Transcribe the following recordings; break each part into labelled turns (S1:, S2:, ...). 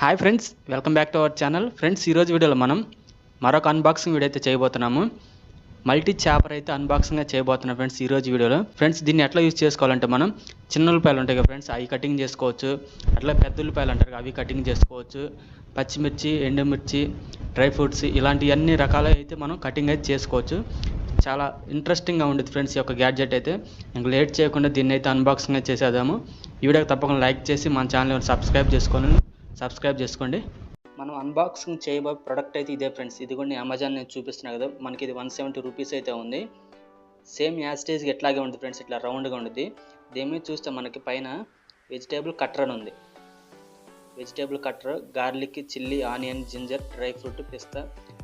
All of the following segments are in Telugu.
S1: Hi friends welcome back to our channel friends ఈరోజు వీడియోలో మనం మరొక అన్బాక్సింగ్ వీడియో అయితే చేయబోతున్నాము. మల్టీ చేపర్ అయితే అన్బాక్సింగ్గా చేయబోతున్నాం ఫ్రెండ్స్ ఈరోజు వీడియోలో. ఫ్రెండ్స్ దీన్ని ఎట్లా యూజ్ చేసుకోవాలంటే మనం చిన్న ఉల్లిపాయలు ఉంటాయి కదా ఫ్రెండ్స్ అవి కటింగ్ చేసుకోవచ్చు. అట్లా పెద్ద ఉల్లిపాయలు అంటారు అవి కటింగ్ చేసుకోవచ్చు. పచ్చిమిర్చి ఎండుమిర్చి డ్రై ఫ్రూట్స్ ఇలాంటి అన్ని రకాలు అయితే మనం కటింగ్ అయితే చేసుకోవచ్చు. చాలా ఇంట్రెస్టింగ్గా ఉండేది ఫ్రెండ్స్ ఈ యొక్క గ్యాడ్జెట్ అయితే. ఇంక లేట్ చేయకుండా దీన్ని అయితే అన్బాక్సింగ్ అయితే చేసేద్దాము. ఈ వీడియోకి తప్పకుండా లైక్ చేసి మన ఛానల్ సబ్స్క్రైబ్ చేసుకొని సబ్స్క్రైబ్ చేసుకోండి. మనం అన్బాక్సింగ్ చేయబోయే ప్రోడక్ట్ అయితే ఇదే ఫ్రెండ్స్ ఇది కూడా నేను అమెజాన్ నేను చూపిస్తున్నా కదా. మనకి ఇది వన్ సెవెంటీ రూపీస్ అయితే ఉంది. సేమ్ యాస్టేజ్కి ఎట్లాగే ఉంటుంది ఫ్రెండ్స్ ఇట్లా రౌండ్గా ఉంటుంది దీని మీద చూస్తే మనకి పైన వెజిటేబుల్ కట్టర్ అని ఉంది. Vegetable cutter garlic chilli onion ginger dry fruit pista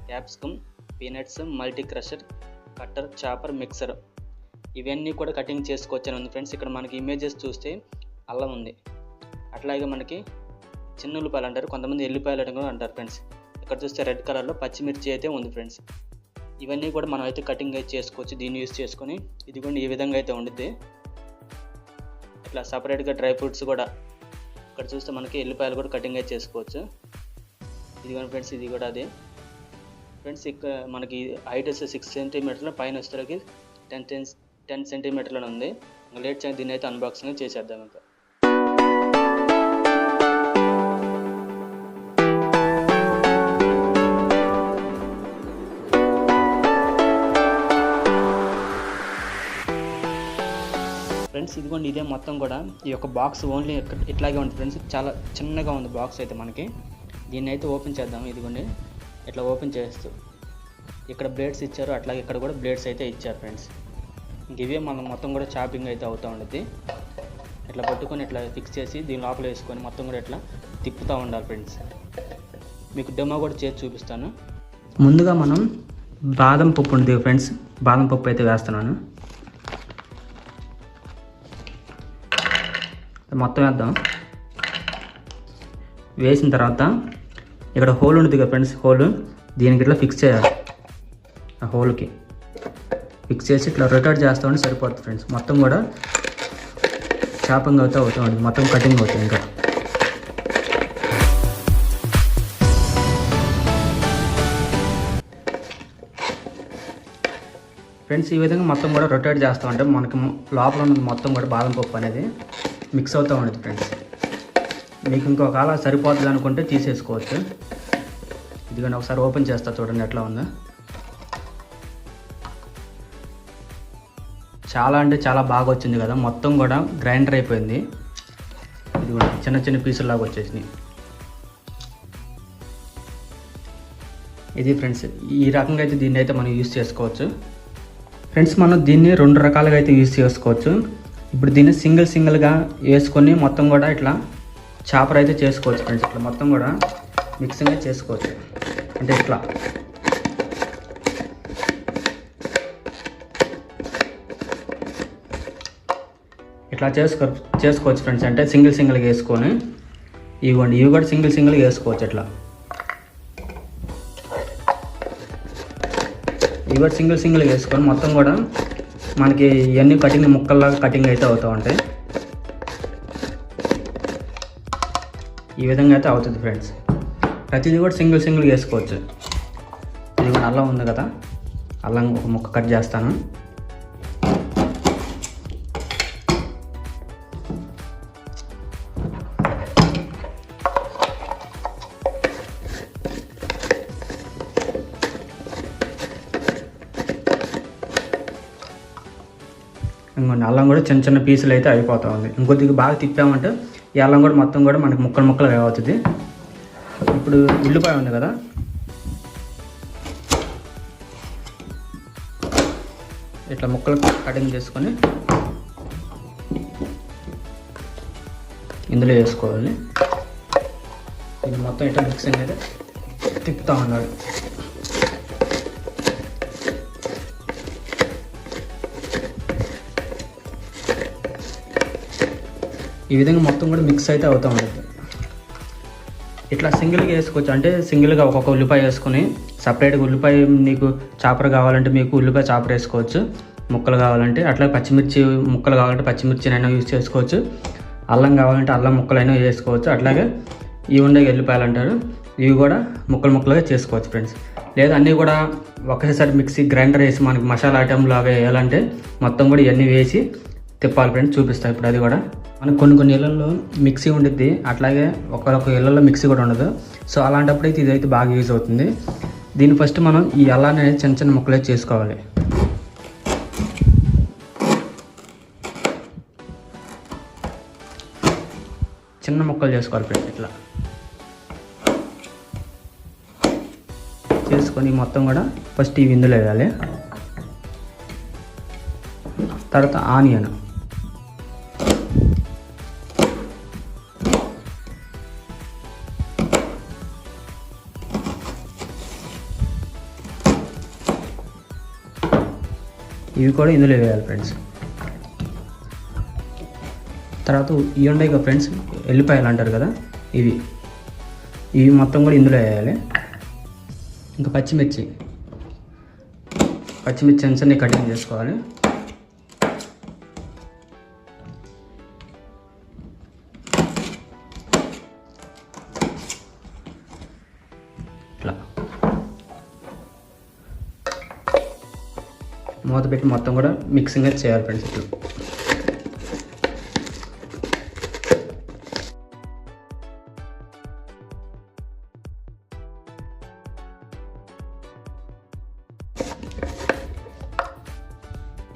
S1: capsicum peanuts multi crusher cutter chopper mixer ఇవన్నీ కూడా కటింగ్ చేసుకోవచ్చని ఉంది ఫ్రెండ్స్ ఇక్కడ మనకి ఇమేజెస్ చూస్తే అల్లం ఉంది. అట్లాగే మనకి చిన్న ఉల్లిపాయలు అంటారు కొంతమంది ఎల్లిపాయలు అని కూడా అంటారు ఫ్రెండ్స్ ఇక్కడ చూస్తే రెడ్ కలర్లో పచ్చిమిర్చి అయితే ఉంది ఫ్రెండ్స్ ఇవన్నీ కూడా మనం అయితే కటింగ్ అయితే చేసుకోవచ్చు దీన్ని యూస్ చేసుకొని. ఇది కూడా ఈ విధంగా అయితే ఉండిద్ది. ఇట్లా సపరేట్గా డ్రై ఫ్రూట్స్ కూడా. ఇక్కడ చూస్తే మనకి ఎల్లిపాయలు కూడా కటింగ్ అయితే చేసుకోవచ్చు. ఇది కానీ ఫ్రెండ్స్ ఇది కూడా అదే. ఫ్రెండ్స్ ఇక్కడ మనకి హైట్ వస్తే సిక్స్ సెంటీమీటర్ల పైన వచ్చేసరికి టెన్ టెన్ టెన్ సెంటీమీటర్లో ఉంది. లేట్ చేసి దీన్ని అయితే అన్బాక్సింగ్ చేసేద్దాం ఇంకా. ఫ్రెండ్స్ ఇదిగోండి ఇదే మొత్తం కూడా. ఈ యొక్క బాక్స్ ఓన్లీ ఇట్లాగే ఉంది ఫ్రెండ్స్. చాలా చిన్నగా ఉంది బాక్స్ అయితే మనకి. దీన్ని అయితే ఓపెన్ చేద్దాం ఇదిగోండి. ఇట్లా ఓపెన్ చేస్తూ. ఇక్కడ బ్లేడ్స్ ఇచ్చారు. అట్లాగే ఇక్కడ కూడా బ్లేడ్స్ అయితే ఇచ్చారు ఫ్రెండ్స్. ఇంక ఇవే మనం మొత్తం కూడా చాపింగ్ అయితే అవుతూ ఉండేది ఇట్లా పట్టుకొని ఇట్లా ఫిక్స్ చేసి దీని లోపల వేసుకొని మొత్తం కూడా ఇట్లా తిప్పుతూ ఉండాలి ఫ్రెండ్స్. మీకు డెమో కూడా చేసి చూపిస్తాను. ముందుగా మనం బాదం పప్పు ఉంది ఫ్రెండ్స్. బాదం పప్పు అయితే వేస్తున్నాను. మొత్తం వేద్దాం. వేసిన తర్వాత ఇక్కడ హోల్ ఉంటుంది కదా ఫ్రెండ్స్ హోల్. దీనికి ఇట్లా ఫిక్స్ చేయాలి. ఆ హోల్కి. ఫిక్స్ చేసి ఇట్లా రొటేట్ చేస్తూ ఉంటే సరిపోతుంది ఫ్రెండ్స్. మొత్తం కూడా చాపింగ్ అవుతూ అవుతూ ఉంటుంది. మొత్తం కటింగ్ అవుతుంది ఇంకా. ఫ్రెండ్స్ ఈ విధంగా మొత్తం కూడా రొటేట్ చేస్తూ ఉంటే మనకి లోపల ఉన్నది మొత్తం కూడా బాదం పప్పు అనేది మిక్స్ అవుతూ ఉండదు ఫ్రెండ్స్ మీకు ఇంకొక అలా సరిపోతుంది అనుకుంటే తీసేసుకోవచ్చు. ఇదిగోండి ఒకసారి ఓపెన్ చేస్తా చూడండి ఎట్లా ఉందో. చాలా అంటే చాలా బాగా వచ్చింది కదా మొత్తం కూడా గ్రైండర్ అయిపోయింది. ఇదిగోండి చిన్న చిన్న పీసుల్లాగా వచ్చేసినాయి. ఇది ఫ్రెండ్స్ ఈ రకంగా అయితే దీన్ని అయితే మనం యూస్ చేసుకోవచ్చు. ఫ్రెండ్స్ మనం దీన్ని రెండు రకాలుగా అయితే యూస్ చేసుకోవచ్చు. ఇప్పుడు దీన్ని సింగిల్ సింగిల్గా వేసుకొని మొత్తం కూడా ఇట్లా చాపర్ అయితే చేసుకోవచ్చు ఫ్రెండ్స్ ఇట్లా మొత్తం కూడా మిక్సింగ్ అయితే చేసుకోవచ్చు. అంటే ఇట్లా. ఇట్లా చేసుకో చేసుకోవచ్చు ఫ్రెండ్స్ అంటే సింగిల్ సింగిల్గా వేసుకొని ఇవ్వండి. ఇవి కూడా సింగిల్ సింగిల్గా వేసుకోవచ్చు ఇట్లా. ఇవి కూడా సింగిల్ సింగిల్గా వేసుకొని మొత్తం కూడా మనకి ఇవన్నీ కటింగ్ ముక్కల్లాగా కటింగ్ అయితే అవుతూ ఉంటాయి. ఈ విధంగా అయితే అవుతుంది ఫ్రెండ్స్. ప్రతిదీ కూడా సింగిల్ సింగిల్ వేసుకోవచ్చు. ఇది కూడా అల్లం ఉంది కదా. అల్లం ఒక ముక్క కట్ చేస్తాను. ఇంకొన్ని అల్లం కూడా చిన్న చిన్న పీసులు అయితే అయిపోతూ ఉంది. ఇంకొద్దిగా బాగా తిప్పామంటే ఈ అల్లం కూడా మొత్తం కూడా మనకి ముక్కలు ముక్కలు అవుతుంది. ఇప్పుడు ఉల్లిపాయ ఉంది కదా? ఇట్లా ముక్కలు కటింగ్ చేసుకొని ఇందులో వేసుకోవాలి. ఇది మొత్తం ఇట్లా మిక్సింగ్ అయితే తిప్పుతూ ఉండాలి ఈ విధంగా మొత్తం కూడా మిక్స్ అయితే అవుతూ ఉంటుంది. ఇట్లా సింగిల్గా వేసుకోవచ్చు. అంటే సింగిల్గా ఒక్కొక్క ఉల్లిపాయ వేసుకొని సపరేట్గా ఉల్లిపాయ నీకు చాపర్ కావాలంటే మీకు ఉల్లిపాయ చాపర్ వేసుకోవచ్చు. ముక్కలు కావాలంటే అట్లా పచ్చిమిర్చి ముక్కలు కావాలంటే పచ్చిమిర్చినైనా యూజ్ చేసుకోవచ్చు. అల్లం కావాలంటే అల్లం ముక్కలైనా వేసుకోవచ్చు. అట్లాగే ఇవి ఉండే ఎల్లిపాయలు అంటారు. ఇవి కూడా ముక్కలు ముక్కలుగా చేసుకోవచ్చు ఫ్రెండ్స్ లేదా అన్నీ కూడా ఒకేసారి మిక్సీ గ్రైండర్ వేసి మనకి మసాలా ఐటెం లాగా వేయాలంటే మొత్తం కూడా ఇవన్నీ వేసి తిప్పాలి ఫ్రెండ్స్ చూపిస్తాను ఇప్పుడు అది కూడా మనకు కొన్ని కొన్ని ఇళ్ళల్లో మిక్సీ ఉండిద్ది. అట్లాగే ఒకరొక ఇళ్ళల్లో మిక్సీ కూడా ఉండదు. సో అలాంటప్పుడు అయితే ఇదైతే బాగా యూజ్ అవుతుంది. దీన్ని ఫస్ట్ మనం ఈ అల్లాన్ని అనేది చిన్న చిన్న ముక్కలే చేసుకోవాలి. చిన్న ముక్కలు చేసుకోవాలి ఫ్రెండ్స్ ఇట్లా. చేసుకొని మొత్తం కూడా ఫస్ట్ ఇవి ఇందులో వేయాలి. తర్వాత ఆనియన్. ఇవి కూడా ఇందులో వేయాలి ఫ్రెండ్స్ తర్వాత ఇవి ఉన్నాయి కదా ఫ్రెండ్స్ ఎల్లిపాయలు అంటారు కదా ఇవి. ఇవి మొత్తం కూడా ఇందులో వేయాలి. ఇంకా పచ్చిమిర్చి. పచ్చిమిర్చి అంశాన్ని కటింగ్ చేసుకోవాలి. మూత పెట్టి మొత్తం కూడా మిక్సింగ్ అయితే చేయాలి ఫ్రెండ్స్ ఇట్లా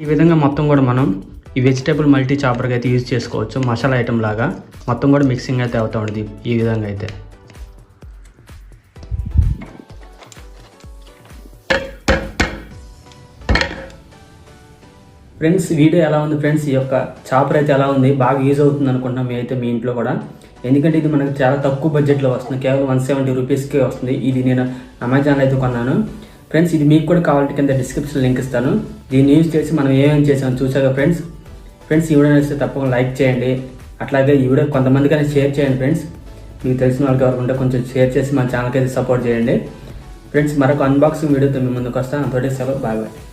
S1: ఈ విధంగా మొత్తం కూడా మనం ఈ వెజిటేబుల్ మల్టీ చాపర్గా అయితే యూజ్ చేసుకోవచ్చు మసాలా ఐటెం లాగా. మొత్తం కూడా మిక్సింగ్ అయితే అవుతూ ఉంటుంది ఈ విధంగా అయితే. ఫ్రెండ్స్ వీడియో ఎలా ఉంది ఫ్రెండ్స్ ఈ యొక్క చాపర్ అయితే ఎలా ఉంది? బాగా యూజ్ అవుతుంది అనుకుంటున్నాం అయితే మీ ఇంట్లో కూడా. ఎందుకంటే ఇది మనకు చాలా తక్కువ బడ్జెట్లో వస్తుంది. కేవలం వన్ సెవెంటీ రూపీస్కే వస్తుంది. ఇది నేను అమెజాన్లో అయితే కొన్నాను. ఫ్రెండ్స్ ఇది మీకు కూడా కావాలంటే కింద డిస్క్రిప్షన్ లింక్ ఇస్తాను. దీన్ని యూజ్ చేసి మనం ఏమేమి చేసామో చూసాగా ఫ్రెండ్స్ ఫ్రెండ్స్ ఈ వీడియో నచ్చితే తప్పకుండా లైక్ చేయండి. అట్లాగే ఈ వీడియో కొంతమందికైనా షేర్ చేయండి ఫ్రెండ్స్ మీకు తెలిసిన వాళ్ళకి ఎవరు ఉంటే కొంచెం షేర్ చేసి మన ఛానల్కి అయితే సపోర్ట్ చేయండి. ఫ్రెండ్స్ మరొక అన్బాక్సింగ్ వీడియోతో మీ ముందుకు వస్తాను. అంతటి సెలవు. Bye bye